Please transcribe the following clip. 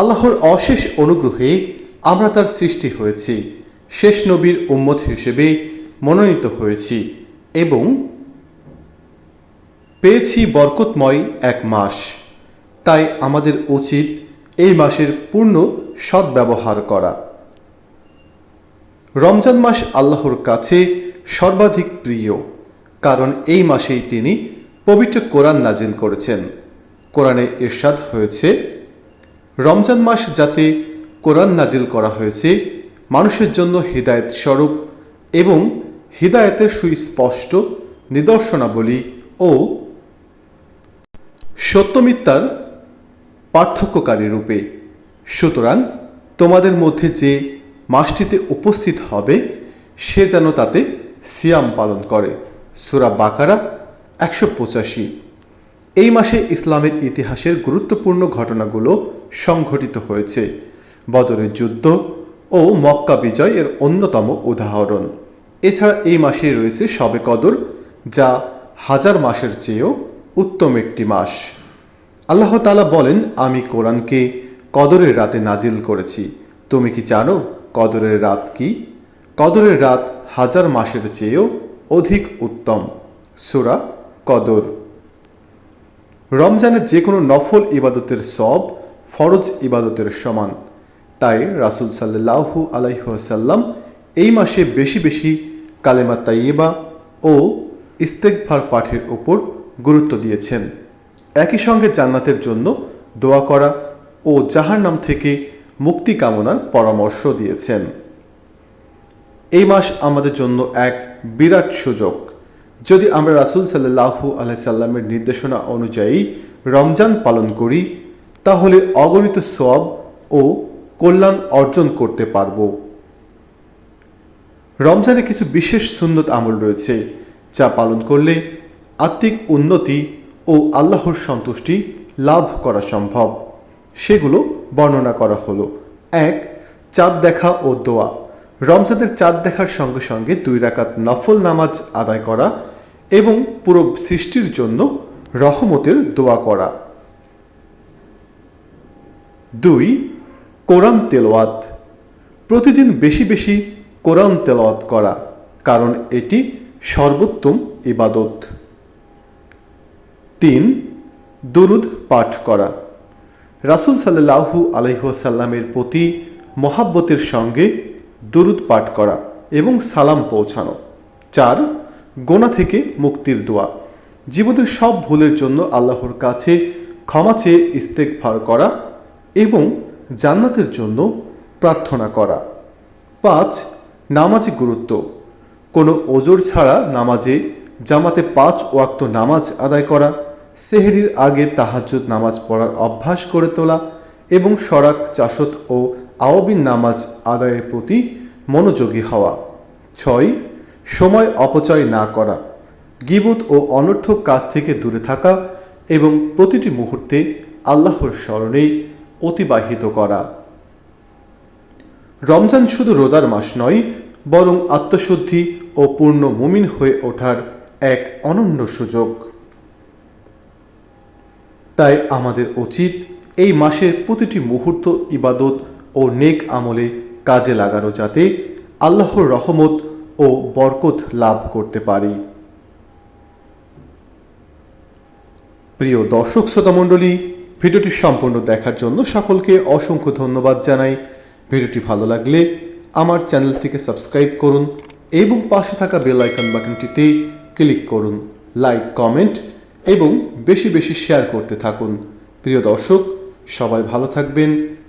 আল্লাহর অশেষ অনুগ্রহে আমরা তার সৃষ্টি হয়েছি, শেষ নবীর উম্মত হিসেবে মনোনীত হয়েছি এবং পেয়েছি বরকতময় এক মাস। তাই আমাদের উচিত এই মাসের পূর্ণ সদ্ব্যবহার করা। রমজান মাস আল্লাহর কাছে সর্বাধিক প্রিয়, কারণ এই মাসেই তিনি পবিত্র কোরআন নাজিল করেছেন। কোরআনে ইরশাদ হয়েছে রমজান মাস যাতে কোরআন নাজিল করা হয়েছে, মানুষের জন্য হৃদায়ত স্বরূপ এবং হৃদায়তের সুস্পষ্ট নিদর্শনাবলী ও সত্যমিথ্যার পার্থক্যকারী রূপে। সুতরাং তোমাদের মধ্যে যে মাসটিতে উপস্থিত হবে, সে যেন তাতে সিয়াম পালন করে। সুরা বাকারা একশো পঁচাশি। এই মাসে ইসলামের ইতিহাসের গুরুত্বপূর্ণ ঘটনাগুলো সংঘটিত হয়েছে। বদরের যুদ্ধ ও মক্কা বিজয় এর অন্যতম উদাহরণ। এছাড়া এই মাসে রয়েছে শবে কদর, যা হাজার মাসের চেয়েও উত্তম একটি মাস। আল্লাহ তালা বলেন, আমি কোরআনকে কদরের রাতে নাজিল করেছি। তুমি কি জানো কদরের রাত কি? কদরের রাত হাজার মাসের চেয়েও অধিক উত্তম। সুরা কদর। রমজানের যে কোনো নফল ইবাদতের সব ফরজ ইবাদতের সমান। তাই রাসুল সাল্লাহু আলাইসাল্লাম এই মাসে বেশি বেশি কালেমা তাইয়েবা ও ইস্তেকভার পাঠের ওপর গুরুত্ব দিয়েছেন। একই সঙ্গে জান্নাতের জন্য দোয়া করা ও জাহার নাম থেকে মুক্তি কামনার পরামর্শ দিয়েছেন। এই মাস আমাদের জন্য এক বিরাট সুযোগ। যদি আমরা রাসুল সাল্লাহু আলাইসাল্লামের নির্দেশনা অনুযায়ী রমজান পালন করি, তাহলে অগণিত সব ও কল্যাণ অর্জন করতে পারব। রমজানে কিছু বিশেষ সুন্নত আমল রয়েছে, যা পালন করলে আত্মিক উন্নতি ও আল্লাহর সন্তুষ্টি লাভ করা সম্ভব। সেগুলো বর্ণনা করা হলো। এক চাঁদ দেখা ও দোয়া। রমজানের চাঁদ দেখার সঙ্গে সঙ্গে দুই রাকাত নফল নামাজ আদায় করা এবং পুরো সৃষ্টির জন্য রহমতের দোয়া করা। দুই, কোরআন তেলাওয়াত। প্রতিদিন বেশি বেশি কোরআন তেলাওয়াত করা, কারণ এটি সর্বোত্তম ইবাদত। তিন, দুরুদ পাঠ করা। রাসুল সাল্লাহু আলহ্লামের প্রতি মহাব্বতের সঙ্গে দুরুদ পাঠ করা এবং সালাম পৌঁছানো। চার, গোনা থেকে মুক্তির দোয়া। জীবনের সব ভুলের জন্য আল্লাহর কাছে ক্ষমা চেয়ে ইস্তেকভার করা এবং জান্নাতের জন্য প্রার্থনা করা। পাঁচ, নামাজে গুরুত্ব। কোনো ওজোর ছাড়া নামাজে জামাতে পাঁচ ওয়াক্ত নামাজ আদায় করা, সেহরির আগে তাহাজ্জুদ নামাজ পড়ার অভ্যাস করে তোলা এবং সরাক, চাষত ও আওয়াবিন নামাজ আদায়ের প্রতি মনোযোগী হওয়া। ছয়, সময় অপচয় না করা। গিবত ও অনর্থক কাজ থেকে দূরে থাকা এবং প্রতিটি মুহূর্তে আল্লাহর স্মরণে অতিবাহিত করা। রমজান শুধু রোজার মাস নয়, বরং আত্মশুদ্ধি ও পূর্ণ মুমিন হয়ে ওঠার এক অনন্য সুযোগ। তাই আমাদের উচিত এই মাসের প্রতিটি মুহূর্ত ইবাদত ও নেক আমলে কাজে লাগানো যাতে আল্লাহর রহমত ও বরকত লাভ করতে পারি। প্রিয় দর্শক, শ্রোতামণ্ডলী, ভিডিওটি সম্পূর্ণ দেখার জন্য সকলকে অসংখ্য ধন্যবাদ জানাই। ভিডিওটি ভালো লাগলে আমার চ্যানেলটিকে সাবস্ক্রাইব করুন এবং পাশে থাকা বেল আইকন বাটনটিতে ক্লিক করুন, লাইক, কমেন্ট এবং বেশি বেশি শেয়ার করতে থাকুন। প্রিয় দর্শক, সবাই ভালো থাকবেন